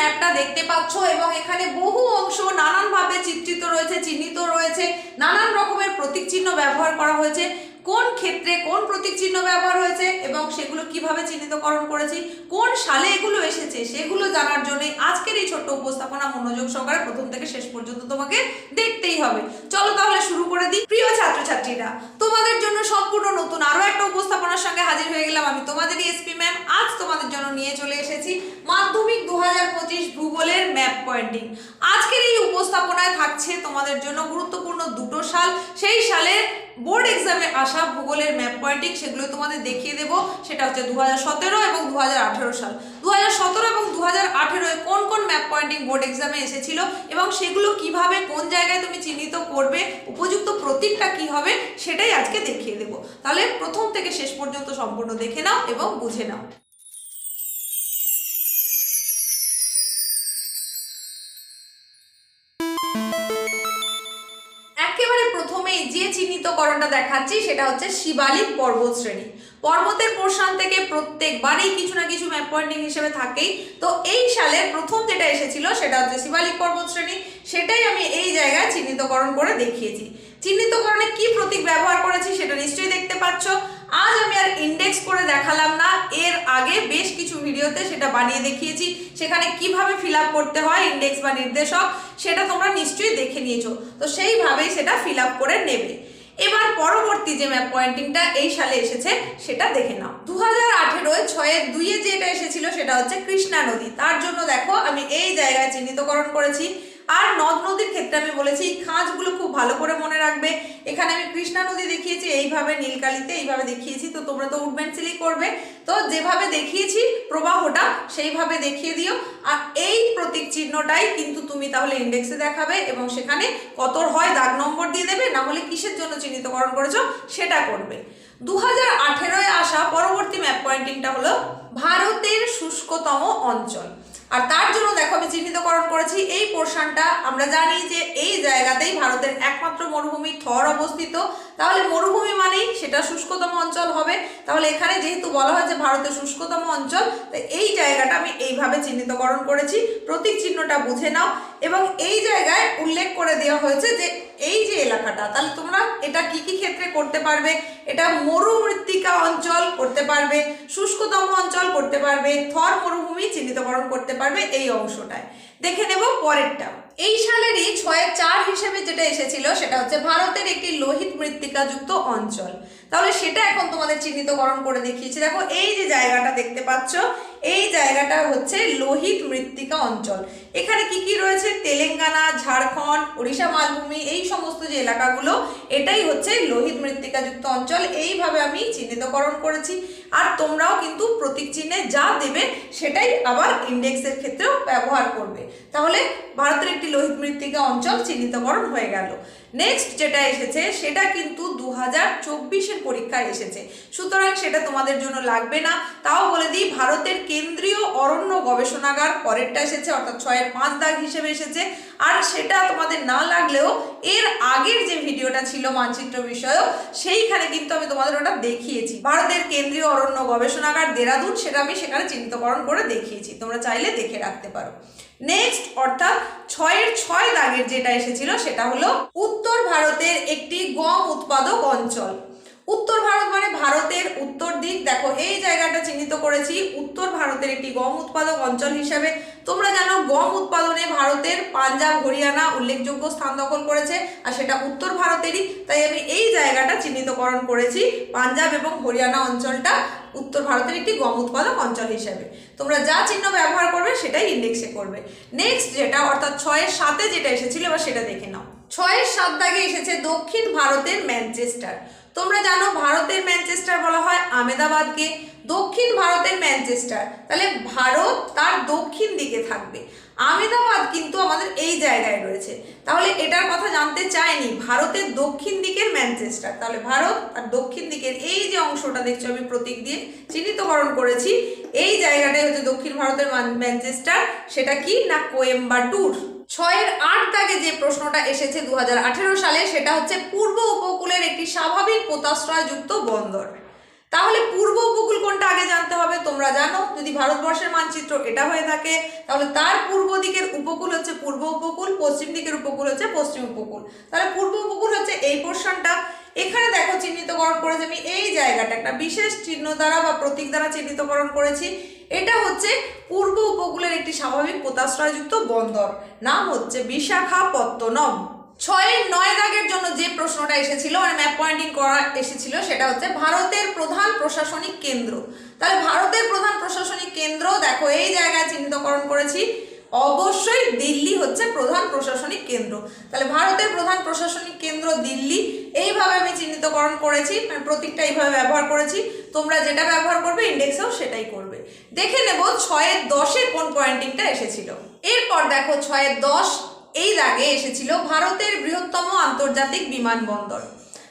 ম্যাপটা দেখতে পাচ্ছ এবং এখানে বহু অংশ নানানভাবে চিত্রিত রয়েছে, চিহ্নিত রয়েছে, নানান রকমের প্রতীক চিহ্ন ব্যবহার করা হয়েছে, কোন ক্ষেত্রে কোন প্রতীক চিহ্ন ব্যবহার হয়েছে এবং সেগুলো কীভাবে চিহ্নিতকরণ করেছি, কোন সালে এগুলো এসেছে সেগুলো জানার জন্য আজকের এই ছোট্ট উপস্থাপনা মনোযোগ সহকারে প্রথম থেকে শেষ পর্যন্ত তোমাকে দেখতেই হবে। চলো তাহলে শুরু করে দিই। প্রিয় ছাত্রছাত্রীরা তোমাদের জন্য সম্পূর্ণ নতুন আরও একটা উপস্থাপনার সঙ্গে হাজির হয়ে গেলাম আমি তোমাদেরই এসপি ম্যাম আজ তোমাদের জন্য নিয়ে চলে এসেছি মাধ্যমিক দু হাজার পঁচিশ ভূগোলের ম্যাপ পয়েন্টিং। আজকের এই উপস্থাপনায় থাকছে তোমাদের জন্য গুরুত্বপূর্ণ দুটো সাল। সেই সালে বোর্ড এক্সামে আসা ভূগোলের ম্যাপ পয়েন্টিং, সেগুলো তোমাদের দেখিয়ে দেবো। সেটা হচ্ছে দু হাজার সতেরো এবং দু হাজার আঠেরো সাল। দু হাজার সতেরো এবং দু আঠেরোয় কোন কোন ম্যাপ পয়েন্টিং বোর্ড এক্সামে এসেছিল এবং সেগুলো কীভাবে, কোন জায়গায় তুমি চিহ্নিত করবে, উপযুক্ত প্রতীকটা কি হবে সেটাই আজকে দেখিয়ে দেবো। তাহলে প্রথম থেকে শেষ পর্যন্ত সম্পূর্ণ দেখে নাও এবং বুঝে নাও। একেবারে প্রথমেই যে চিহ্নিতকরণটা দেখাচ্ছি সেটা হচ্ছে শিবালিক পর্বত শ্রেণি পর্বতের পোর্শন থেকে প্রত্যেকবারই কিছু না কিছু ম্যাপ পয়েন্টিং হিসেবে থাকেই। তো এই সালে প্রথম যেটা এসেছিল সেটা হচ্ছে শিবালিক পর্বত শ্রেণি সেটাই আমি এই জায়গায় চিহ্নিতকরণ করে দেখিয়েছি। চিহ্নিতকরণে কি প্রতীক ব্যবহার করেছি সেটা নিশ্চয়ই দেখতে পাচ্ছ। আজ আমি আর ইন্ডেক্স করে দেখালাম না। এর আগে বেশ কিছু ভিডিওতে সেটা বানিয়ে দেখিয়েছি। সেখানে কীভাবে ফিল করতে হয় ইন্ডেক্স বা নির্দেশক, সেটা তোমরা নিশ্চয়ই দেখে নিয়েছো। তো সেইভাবেই সেটা ফিল করে নেবে। এবার পরবর্তী যে ম্যাপ পয়েন্টিংটা এই সালে এসেছে, সেটা দেখে নাও। দু হাজার আঠেরোয় ছয়ের দুইয়ে যেটা এসেছিল, সেটা হচ্ছে কৃষ্ণা নদী। তার জন্য দেখো, আমি এই জায়গায় চিহ্নিতকরণ করেছি। আর নদ নদীর ক্ষেত্রে আমি বলেছি, এই খাঁজগুলো খুব ভালো করে মনে রাখবে। এখানে আমি কৃষ্ণা নদী দেখিয়েছি, এইভাবে নীলকালিতে এইভাবে দেখিয়েছি, তো তোমরা তো উড পেন্সিলই করবে। তো যেভাবে দেখিয়েছি, প্রবাহটা সেইভাবে দেখিয়ে দিও। আর এই প্রতীক চিহ্নটাই কিন্তু তুমি তাহলে ইন্ডেক্সে দেখাবে এবং সেখানে কতর হয়, দাগ নম্বর দিয়ে দেবে, না হলে কিসের জন্য চিহ্নিতকরণ করেছ, সেটা করবে। দু হাজার আসা পরবর্তী ম্যাপ পয়েন্টিংটা হলো ভারতের শুষ্কতম অঞ্চল। আর তার জন্য দেখো আমি চিহ্নিতকরণ করেছি, এই পোর্শনটা আমরা জানি যে এই জায়গাতেই ভারতের একমাত্র মরুভূমি থর অবস্থিত। তাহলে মরুভূমি মানেই সেটা শুষ্কতম অঞ্চল হবে। তাহলে এখানে যেহেতু বলা হয় যে ভারতের শুষ্কতম অঞ্চল, তো এই জায়গাটা আমি এইভাবে চিহ্নিতকরণ করেছি। প্রতীক চিহ্নটা বুঝে নাও। এবং এই জায়গায় উল্লেখ করে দেওয়া হয়েছে যে এই যে এলাকাটা, তাহলে তোমরা এটা কি কি ক্ষেত্রে করতে পারবে? এটা মরুমৃত্তিকা অঞ্চল করতে পারবে, শুষ্কতম অঞ্চল করতে পারবে, থর মরুভূমি চিহ্নিতকরণ করতে পারবে এই অংশটায়। দেখে নেব পরেরটা এই সালেরই ছয়ের চার হিসেবে যেটা এসেছিল, সেটা হচ্ছে ভারতের একটি লোহিত মৃত্তিকাযুক্ত অঞ্চল। তাহলে সেটা এখন তোমাদের চিহ্নিতকরণ করে দেখিয়েছি। দেখো, এই যে জায়গাটা দেখতে পাচ্ছ, এই জায়গাটা হচ্ছে লোহিত মৃত্তিকা অঞ্চল। এখানে কি কি রয়েছে? তেলেঙ্গানা, ঝাড়খণ্ড, ওড়িশা মালভূমি, এই সমস্ত যে এলাকাগুলো, এটাই হচ্ছে লোহিত মৃত্তিকাযুক্ত অঞ্চল, এইভাবে আমি চিহ্নিতকরণ করেছি। আর তোমরাও কিন্তু প্রতীক চিহ্নে যা দেবে, সেটাই আবার ইন্ডেক্সের ক্ষেত্রেও ব্যবহার করবে। তাহলে ভারতের একটি লোহিত মৃত্তিকা অঞ্চল চিহ্নিতকরণ হয়ে গেল। নেক্সট যেটা এসেছে, সেটা কিন্তু দু হাজার চব্বিশের পরীক্ষায় এসেছে। সুতরাং সেটা তোমাদের জন্য লাগবে না। তাও বলে দিই, ভারতের কেন্দ্রীয় অরণ্য গবেষণাগার, পরেরটা এসেছে, অর্থাৎ ছয়ের পাঁচ দাগ হিসেবে এসেছে। আর সেটা তোমাদের না লাগলেও এর আগের যে ভিডিওটা ছিল মানচিত্র বিষয়ক, সেইখানে কিন্তু আমি তোমাদের ওটা দেখিয়েছি। ভারতের কেন্দ্রীয় অরণ্য গবেষণাগার দেরাদুন, সেটা আমি সেখানে চিহ্নিতকরণ করে দেখিয়েছি। তোমরা চাইলে দেখে রাখতে পারো। নেক্সট অর্থাৎ ছয়ের ছয় দাগের যেটা এসেছিল, সেটা হলো উত্তর ভারতের একটি গম উৎপাদক অঞ্চল। উত্তর ভারত মানে ভারতের উত্তর দিক। দেখো, এই জায়গাটা চিহ্নিত করেছি। উত্তর ভারতের একটি গম উৎপাদক অঞ্চল হিসাবে। তোমরা জানো, গম উৎপাদনে ভারতের পাঞ্জাব, হরিয়ানা উল্লেখযোগ্য স্থান দখল করেছে, আর সেটা উত্তর ভারতেরই। তাই আমি এই জায়গাটা চিহ্নিতকরণ করেছি, পাঞ্জাব এবং হরিয়ানা অঞ্চলটা উত্তর ভারতের একটি গম উৎপাদক অঞ্চল হিসাবে। তোমরা যা চিহ্ন ব্যবহার করবে, সেটাই ইন্ডেক্সে করবে। নেক্সট যেটা, অর্থাৎ ছয়ের সাথে যেটা এসেছিল, এবার সেটা দেখে নাও। ছয়ের সাত দাগে এসেছে দক্ষিণ ভারতের ম্যানচেস্টার। তোমরা জানো ভারতের ম্যানচেস্টার বলা হয় আমেদাবাদকে, দক্ষিণ ভারতের ম্যানচেস্টার। তাহলে ভারত তার দক্ষিণ দিকে থাকবে। আমেদাবাদ কিন্তু আমাদের এই জায়গায় রয়েছে। তাহলে এটার কথা জানতে চাইনি, ভারতের দক্ষিণ দিকের ম্যানচেস্টার। তাহলে ভারত আর দক্ষিণ দিকের এই যে অংশটা দেখছ আমি প্রতীক দিয়ে চিহ্নিতকরণ করেছি, এই জায়গাটাই হচ্ছে দক্ষিণ ভারতের ম্যানচেস্টার। সেটা কি না কোয়েম্বাটুর? ছয়ের আট দাগে যে প্রশ্নটা এসেছে দু হাজার আঠেরো সালে, সেটা হচ্ছে পূর্ব উপকূলের একটি স্বাভাবিক পোতাশ্রয়যুক্ত বন্দর। তাহলে পূর্ব উপকূল কোনটা আগে জানতে হবে তোমরা জানো? যদি ভারতবর্ষের মানচিত্র এটা হয়ে থাকে, তাহলে তার পূর্ব দিকের উপকূল হচ্ছে পূর্ব উপকূল, পশ্চিম দিকের উপকূল হচ্ছে পশ্চিম উপকূল। তাহলে পূর্ব উপকূল হচ্ছে এই পোর্শনটা এখানে দেখো চিহ্নিতকরণ করেছি আমি এই জায়গাটা, একটা বিশেষ চিহ্ন দ্বারা বা প্রতীক দ্বারা চিহ্নিতকরণ করেছি। এটা হচ্ছে পূর্ব উপকূলের একটি স্বাভাবিক পোতাশ্রয়যুক্ত বন্দর। নাম হচ্ছে বিশাখাপত্তনম। ছয়ের নয় দাগের জন্য যে প্রশ্নটা এসেছিল মানে ম্যাপ পয়েন্টিং করা এসেছিল, সেটা হচ্ছে ভারতের প্রধান প্রশাসনিক কেন্দ্র। তাহলে ভারতের প্রধান প্রশাসনিক কেন্দ্র, দেখো এই জায়গায় চিহ্নিতকরণ করেছি অবশ্যই দিল্লি হচ্ছে প্রধান প্রশাসনিক কেন্দ্র। তাহলে ভারতের প্রধান প্রশাসনিক কেন্দ্র দিল্লি, এইভাবে আমি চিহ্নিতকরণ করেছি মানে প্রতীকটা এইভাবে ব্যবহার করেছি, তোমরা যেটা ব্যবহার করবে, ইন্ডেক্সেও সেটাই করবে। দেখে নেব ছয়ের দশে কোন পয়েন্টিংটা এসেছিল। এরপর দেখো ছয়ের দশ, এই দাগে এসেছিল ভারতের বৃহত্তম আন্তর্জাতিক বিমানবন্দর।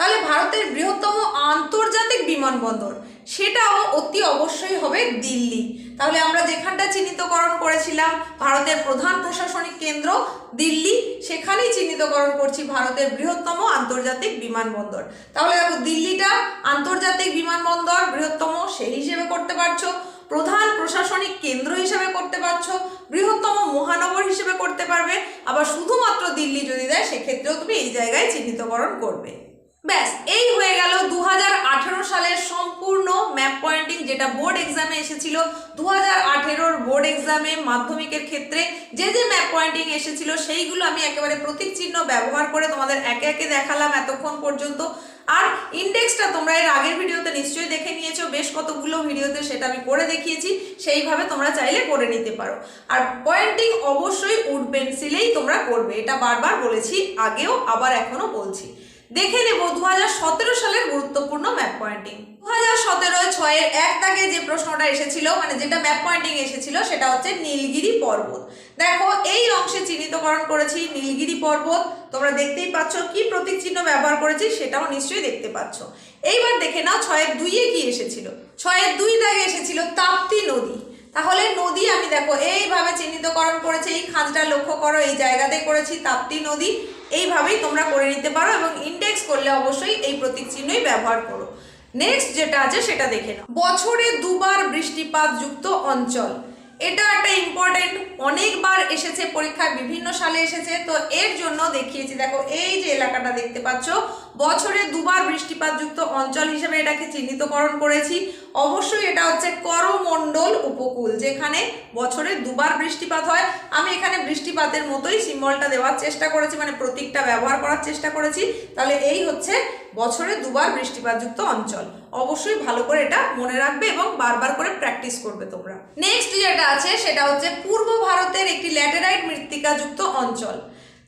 তাহলে ভারতের বৃহত্তম আন্তর্জাতিক বিমানবন্দর, সেটাও অতি অবশ্যই হবে দিল্লি। তাহলে আমরা যেখানটা চিহ্নিতকরণ করেছিলাম, ভারতের প্রধান প্রশাসনিক কেন্দ্র দিল্লি, সেখানেই চিহ্নিতকরণ করছি ভারতের বৃহত্তম আন্তর্জাতিক বিমানবন্দর। তাহলে দেখো, দিল্লিটা আন্তর্জাতিক বিমানবন্দর, বৃহত্তম সেই হিসেবে করতে পারছ, প্রধান প্রশাসনিক কেন্দ্র হিসেবে করতে পারছ, বৃহত্তম মহানগর হিসেবে করতে পারবে। আবার শুধুমাত্র দিল্লি যদি দেয়, সেক্ষেত্রেও তুমি এই জায়গায় চিহ্নিতকরণ করবে। ব্যাস, এই হয়ে গেল দু হাজার আঠেরো সালের সম্পূর্ণ ম্যাপ পয়েন্টিং, যেটা বোর্ড এক্সামে এসেছিল। দু হাজার বোর্ড এক্সামে মাধ্যমিকের ক্ষেত্রে যে যে ম্যাপ পয়েন্টিং এসেছিল, সেইগুলো আমি একেবারে প্রতীক চিহ্ন ব্যবহার করে তোমাদের একে একে দেখালাম এতক্ষণ পর্যন্ত। আর ইন্ডেক্সটা তোমরা এর আগের ভিডিওতে নিশ্চয়ই দেখে নিয়েছো, বেশ কতগুলো ভিডিওতে সেটা আমি করে দেখিয়েছি, সেইভাবে তোমরা চাইলে করে নিতে পারো। আর পয়েন্টিং অবশ্যই উড পেন্সিলেই তোমরা করবে, এটা বারবার বলেছি, আগেও আবার এখনও বলছি। দেখে নেব দু হাজার সতেরো সালের গুরুত্বপূর্ণ ম্যাপ পয়েন্টিং দু হাজার সতেরো ছয়ের এক দাগে যে প্রশ্নটা এসেছিল মানে যেটা ম্যাপ পয়েন্টিং এসেছিল, সেটা হচ্ছে নীলগিরি পর্বত। দেখো, এই অংশে চিহ্নিতকরণ করেছি নীলগিরি পর্বত। তোমরা দেখতেই পাচ্ছ কি প্রতীক চিহ্ন ব্যবহার করেছি, সেটাও নিশ্চয়ই দেখতে পাচ্ছ। এইবার দেখে নাও, ছয়ের দুইয়ে কি এসেছিল? ছয়ের দুই দাগে এসেছিল তাপ্তি নদী। তাহলে নদী আমি দেখো, এইভাবে চিহ্নিতকরণ করেছি, এই খাঁজটা লক্ষ্য করো, এই জায়গাতে করেছি তাপ্তি নদী, এইভাবেই তোমরা করে নিতে পারো এবং ইন্ডেক্স করলে অবশ্যই এই প্রতীক চিহ্নই ব্যবহার করো। নেক্সট যেটা আছে সেটা দেখে নাও। বছরে দুবার বৃষ্টিপাত যুক্ত অঞ্চল। এটা একটা ইম্পর্টেন্ট অনেকবার এসেছে, পরীক্ষায় বিভিন্ন সালে এসেছে। তো এর জন্য দেখিয়েছি, দেখো, এই যে এলাকাটা দেখতে পাচ্ছ, বছরে দুবার বৃষ্টিপাত যুক্ত অঞ্চল হিসেবে এটাকে চিহ্নিতকরণ করেছি। অবশ্যই এটা হচ্ছে করমণ্ডল উপকূল, যেখানে বছরে দুবার বৃষ্টিপাত হয়। আমি এখানে বৃষ্টিপাতের মতোই সিম্বলটা দেওয়ার চেষ্টা করেছি মানে প্রতীকটা ব্যবহার করার চেষ্টা করেছি। তাহলে এই হচ্ছে বছরে দুবার বৃষ্টিপাতযুক্ত অঞ্চল। অবশ্যই ভালো করে এটা মনে রাখবে এবং বারবার করে প্র্যাকটিস করবে তোমরা। নেক্সট যেটা আছে, সেটা হচ্ছে পূর্ব ভারতের একটি ল্যাটেরাইট মৃত্তিকাযুক্ত অঞ্চল।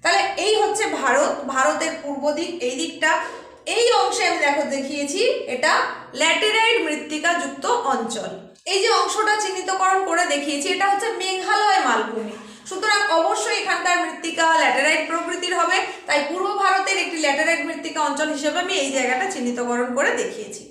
তাহলে এই হচ্ছে ভারত। ভারতের পূর্ব দিক, এই দিকটা। এই অংশে আমি দেখো দেখিয়েছি, এটা ল্যাটেরাইট মৃত্তিকাযুক্ত অঞ্চল। এই যে অংশটা চিহ্নিতকরণ করে দেখিয়েছি, এটা হচ্ছে মেঘালয় মালভূমি। সুতরাং অবশ্যই এখানকার মৃত্তিকা ল্যাটেরাইট প্রকৃতির হবে। তাই পূর্ব ভারতের একটি ল্যাটেরাইট মৃত্তিকা অঞ্চল হিসেবে আমি এই জায়গাটা চিহ্নিতকরণ করে দেখিয়েছি।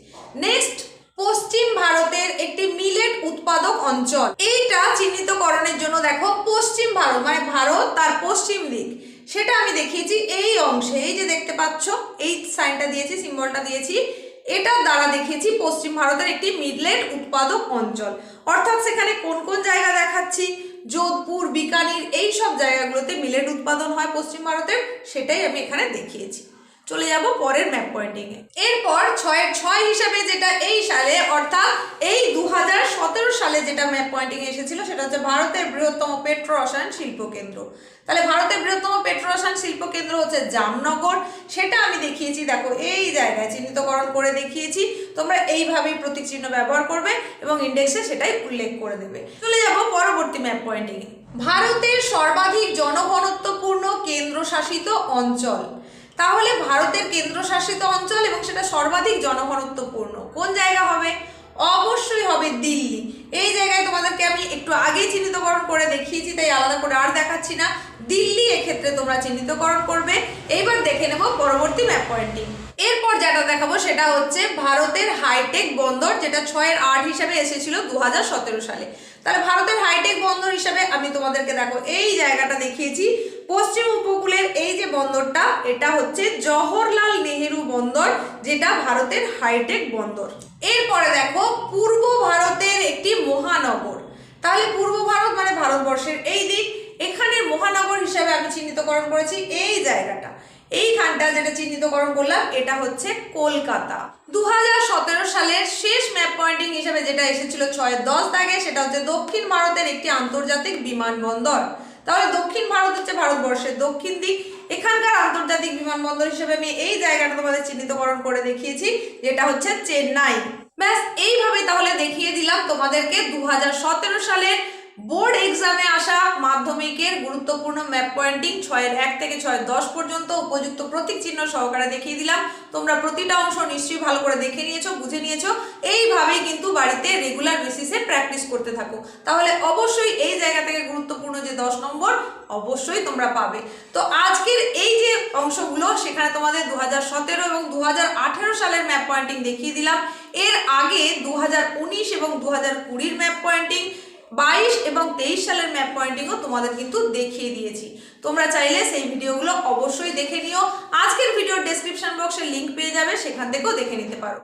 নেক্সট পশ্চিম ভারতের একটি মিলেট উৎপাদক অঞ্চল। এইটা চিহ্নিতকরণের জন্য দেখো, পশ্চিম ভারত মানে ভারত তার পশ্চিম দিক। সেটা আমি দেখিয়েছি এই অংশে। এই যে দেখতে পাচ্ছ, এই সাইনটা দিয়েছি, সিম্বলটা দিয়েছি। এটার দ্বারা দেখিয়েছি পশ্চিম ভারতের একটি মিডলেট উৎপাদক অঞ্চল। অর্থাৎ সেখানে কোন কোন জায়গা দেখাচ্ছি? যোধপুর, বিকানির এই সব জায়গাগুলোতে মিলেট উৎপাদন হয় পশ্চিম ভারতের, সেটাই আমি এখানে দেখিয়েছি। চলে যাব পরের ম্যাপ পয়েন্টিং এ। এরপর ছয় ছয় হিসাবে যেটা এই সালে, অর্থাৎ এই দু হাজার সতেরো সালে যেটা ম্যাপ পয়েন্টিং এসেছিল, সেটা হচ্ছে ভারতের বৃহত্তম পেট্রো রসায়ন শিল্প কেন্দ্র। তাহলে ভারতের বৃহত্তম পেট্রো রসায়ন কেন্দ্র হচ্ছে জামনগর। সেটা আমি দেখিয়েছি, দেখো, এই জায়গায় চিহ্নিতকরণ করে দেখিয়েছি। তোমরা এইভাবেই প্রতীক চিহ্ন ব্যবহার করবে এবং ইন্ডেক্সে সেটাই উল্লেখ করে দেবে। চলে যাব পরবর্তী ম্যাপ পয়েন্টিং ভারতের সর্বাধিক জনঘনত্বপূর্ণ কেন্দ্রশাসিত অঞ্চল। তাহলে ভারতের কেন্দ্রশাসিত অঞ্চল এবং সেটা সর্বাধিক জনঘনত্বপূর্ণ। কোন জায়গা হবে? অবশ্যই হবে দিল্লি। এই জায়গায় তোমাদেরকে আমি একটু আগেই চিহ্নিতকরণ করে দেখিয়েছি, তাই আলাদা করে আর দেখাচ্ছি না। দিল্লি এক্ষেত্রে তোমরা চিহ্নিতকরণ করবে। এইবার দেখে নেব পরবর্তী ম্যাপ পয়েন্টিং এরপর যেটা দেখাবো সেটা হচ্ছে ভারতের হাইটেক বন্দর, যেটা ছয়ের আট হিসাবে এসেছিল দু হাজার সতেরো সালে। তাহলে ভারতের হাইটেক বন্দর হিসাবে আমি তোমাদেরকে দেখো, এই জায়গাটা দেখিয়েছি। পশ্চিম উপকূলের এই যে বন্দরটা, এটা হচ্ছে জওহরলাল নেহেরু বন্দর, যেটা ভারতের হাইটেক বন্দর। এরপরে দেখো, পূর্ব ভারতের একটি মহানগর। তাহলে পূর্ব ভারত মানে ভারতবর্ষের এই দিক। এখানের মহানগর হিসাবে আমি চিহ্নিতকরণ করেছি এই জায়গাটা। এইখানটা যেটা চিহ্নিতকরণ করলাম, এটা হচ্ছে কলকাতা। দু হাজার সতেরো সালের শেষ ম্যাপ পয়েন্টিং হিসেবে যেটা এসেছিল ছয় দশ দাগে, সেটা হচ্ছে দক্ষিণ ভারতের একটি আন্তর্জাতিক বিমানবন্দর। তাহলে দক্ষিণ ভারত হচ্ছে ভারতবর্ষের দক্ষিণ দিক। এখানকার আন্তর্জাতিক বিমানবন্দর হিসেবে আমি এই জায়গাটা তোমাদের চিহ্নিতকরণ করে দেখিয়েছি, যেটা হচ্ছে চেন্নাই। ব্যাস, এইভাবে তাহলে দেখিয়ে দিলাম তোমাদেরকে দু হাজার সতেরো সালের বোর্ড এক্সামে আসা মাধ্যমিকের গুরুত্বপূর্ণ ম্যাপ পয়েন্টিং ছয়ের এক থেকে ছয়ের দশ পর্যন্ত উপযুক্ত প্রতীক চিহ্ন সহকারে দেখিয়ে দিলাম। তোমরা প্রতিটা অংশ নিশ্চয়ই ভালো করে দেখে নিয়েছো, বুঝে নিয়েছো। এইভাবেই কিন্তু বাড়িতে রেগুলার বেসিসে প্র্যাকটিস করতে থাকো। তাহলে অবশ্যই এই জায়গা থেকে গুরুত্বপূর্ণ যে দশ নম্বর, অবশ্যই তোমরা পাবে। তো আজকের এই যে অংশগুলো, সেখানে তোমাদের দু হাজার সতেরো এবং দু হাজার আঠেরো সালের ম্যাপ পয়েন্টিং দেখিয়ে দিলাম। এর আগে দু হাজার উনিশ এবং দু হাজার কুড়ির ম্যাপ পয়েন্টিং বাইশ এবং তেইশ সালের ম্যাপ পয়েন্টিংও তোমাদের কিন্তু দেখিয়ে দিয়েছি। তোমরা চাইলে সেই ভিডিওগুলো অবশ্যই দেখে নিও। আজকের ভিডিওর ডেসক্রিপশন বক্সে লিঙ্ক পেয়ে যাবে, সেখান থেকেও দেখে নিতে পারো।